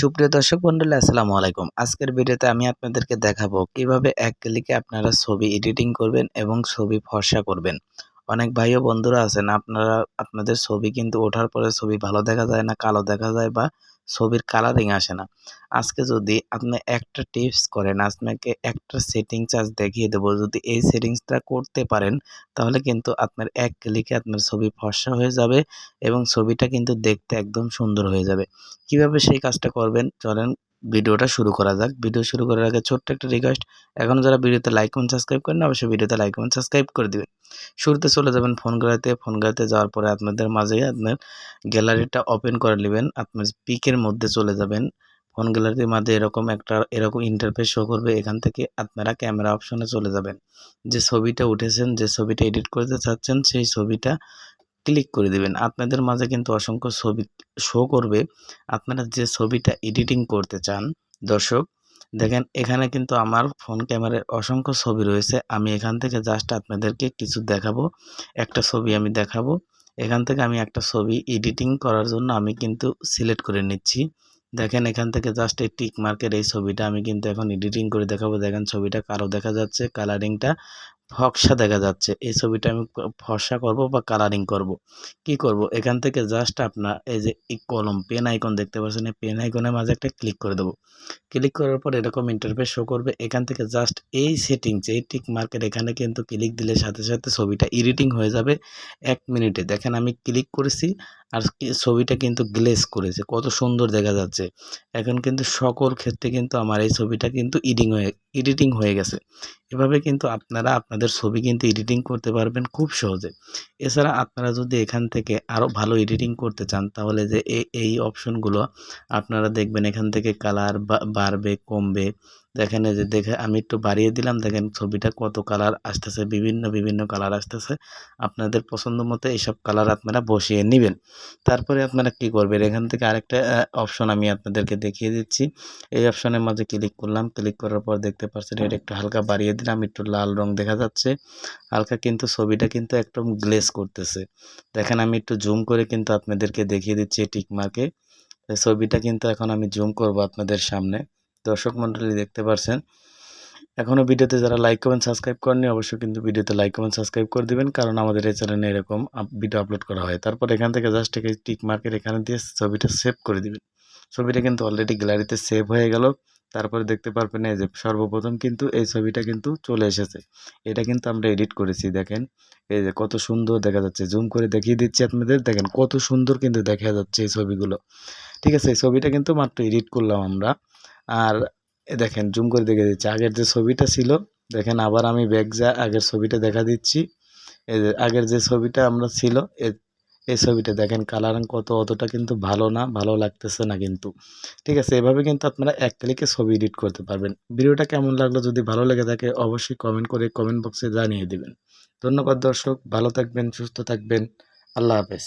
সুপ্রিয় দর্শক মন্ডলী, আসসালামু আলাইকুম। আজকের ভিডিওতে আমি আপনাদেরকে দেখাবো কীভাবে এক ক্লিকে আপনারা ছবি এডিটিং করবেন এবং ছবি ফর্সা করবেন। অনেক ভাই ও বন্ধুরা আছেন, আপনারা, আপনাদের ছবি কিন্তু ওঠার পরে ছবি ভালো দেখা যায় না, কালো দেখা যায় বা ছবির কালারিং আসে না। আজকে যদি আপনি একটা টিপস করেন, আপনাকে একটা সেটিং চার্জ দেখিয়ে দেবো, যদি এই সেটিংসটা করতে পারেন, তাহলে কিন্তু আপনার এক ক্লিকে আপনার ছবি ফর্সা হয়ে যাবে এবং ছবিটা কিন্তু দেখতে একদম সুন্দর হয়ে যাবে। কীভাবে সেই কাজটা করবেন? চলেন ভিডিওটা শুরু করা যাক। ভিডিও শুরু করার আগে ছোট্ট একটা রিকোয়েস্ট এখনও যারা ভিডিওতে লাইক কমেন্ট সাবস্ক্রাইব করেন অবশ্যই ভিডিওতে লাইক কমেন্ট সাবস্ক্রাইব করে দিবেন। শুরুতে চলে যাবেন ফোন গ্যালারিতে ফোন গ্যালারিতে যাওয়ার পরে আপনাদের মাঝে আপনার গ্যালারিটা ওপেন করে নেবেন। আপনার পিকের মধ্যে চলে যাবেন। ফোন গ্যালারির মাঝে এরকম একটা, এরকম ইন্টারফেস শো করবে। এখান থেকে আপনারা ক্যামেরা অপশনে চলে যাবেন। যে ছবিটা উঠেছেন, যে ছবিটা এডিট করতে চাচ্ছেন, সেই ছবিটা ক্লিক করে দিবেন। আপনাদের মাঝে কিন্তু অসংখ্য ছবি শো করবে। আপনারা যে ছবিটা এডিটিং করতে চান, দর্শক, দেখেন এখানে কিন্তু আমার ফোন ক্যামেরায় অসংখ্য ছবি রয়েছে। আমি এখান থেকে জাস্ট আপনাদেরকে কিছু দেখাবো। একটা ছবি আমি দেখাবো। এখান থেকে আমি একটা ছবি এডিটিং করার জন্য আমি কিন্তু সিলেক্ট করে নিচ্ছি। দেখেন এখান থেকে জাস্ট এই টিক মার্কের এই ছবিটা আমি কিন্তু এখন এডিটিং করে দেখাবো। দেখেন ছবিটা কালো দেখা যাচ্ছে কালারিংটা ফকসা দেখা যাচ্ছে। এই ছবিটা আমি ফর্সা করব বা কালারিং করব? কি করব? এখান থেকে জাস্ট আপনার এই যে কলম পেন আইকন দেখতে পাচ্ছেন, এই পেন আইকনের মাঝে একটা ক্লিক করে দেবো। ক্লিক করার পর এরকম ইন্টারফেস শো করবে। এখান থেকে জাস্ট এই সেটিংস এই টিক মার্কেট এখানে কিন্তু ক্লিক দিলে সাথে সাথে ছবিটা এডিটিং হয়ে যাবে এক মিনিটে দেখেন আমি ক্লিক করেছি আর ছবিটা কিন্তু গ্লেস করেছে, কত সুন্দর দেখা যাচ্ছে। এখন কিন্তু সকল ক্ষেত্রে কিন্তু আমার এই ছবিটা কিন্তু ইডিং হয়ে এডিটিং হয়ে গেছে। এভাবে কিন্তু আপনারা আপনাদের ছবি কিন্তু এডিটিং করতে পারবেন খুব সহজে। এছাড়া আপনারা যদি এখান থেকে আরও ভালো এডিটিং করতে চান, তাহলে যে এই অপশনগুলো আপনারা দেখবেন এখান থেকে কালার বাড়বে, কমবে। দেখেন এই যে দেখে আমি একটু বাড়িয়ে দিলাম। দেখেন ছবিটা কত কালার আসতেছে, বিভিন্ন বিভিন্ন কালার আসতেছে। আপনাদের পছন্দ মতো এইসব কালার আপনারা বসিয়ে নেবেন। তারপরে আপনারা কি করবেন? এখান থেকে আরেকটা অপশন আমি আপনাদেরকে দেখিয়ে দিচ্ছি। এই অপশনের মাঝে ক্লিক করলাম। ক্লিক করার পর দেখতে পাচ্ছেন এটা একটু হালকা বাড়িয়ে দিলাম। একটু লাল রং দেখা যাচ্ছে। হালকা কিন্তু ছবিটা কিন্তু একদম গ্লেস করতেছে। দেখেন আমি একটু জুম করে কিন্তু আপনাদেরকে দেখিয়ে দিচ্ছি টিকমার্কে ছবিটা কিন্তু এখন আমি জুম করব আপনাদের সামনে। দর্শক মণ্ডলী দেখতে পারছেন। এখনও ভিডিওতে যারা লাইক কমেন্ট সাবস্ক্রাইব করেননি, অবশ্যই কিন্তু ভিডিওতে লাইক কমেন্ট সাবস্ক্রাইব করে দিবেন, কারণ আমাদের এই চ্যানেলে এরকম ভিডিও আপলোড করা হয়। তারপর এখান থেকে জাস্ট টিক মার্কের এখানে দিয়ে ছবিটা সেভ করে দিবেন। ছবিটা কিন্তু অলরেডি গ্যালারিতে সেভ হয়ে গেল। তারপরে দেখতে পারবেন এই যে সর্বপ্রথম কিন্তু এই ছবিটা কিন্তু চলে এসেছে। এটা কিন্তু আমরা এডিট করেছি, দেখেন। এই যে কত সুন্দর দেখা যাচ্ছে। জুম করে দেখিয়ে দিচ্ছি আপনাদের, দেখেন কত সুন্দর কিন্তু দেখা যাচ্ছে এই ছবিগুলো। ঠিক আছে, এই ছবিটা কিন্তু মাত্র এডিট করলাম আমরা। আর দেখেন, জুম করে দেখে দিচ্ছি। আগের যে ছবিটা ছিল, দেখেন আবার আমি ব্যাগ যা আগের ছবিটা দেখা দিচ্ছি। এই যে আগের যে ছবিটা আমরা ছিল এই ছবিটা দেখেন কালারিং কত অতটা কিন্তু ভালো না, ভালো লাগতেছে না কিন্তু। ঠিক আছে, এভাবে কিন্তু আপনারা এক ক্লিকে ছবি এডিট করতে পারবেন। ভিডিওটা কেমন লাগল, যদি ভালো লেগে থাকে অবশ্যই কমেন্ট করে কমেন্ট বক্সে জানিয়ে দেবেন। ধন্যবাদ দর্শক, ভালো থাকবেন, সুস্থ থাকবেন, আল্লাহ হাফেজ।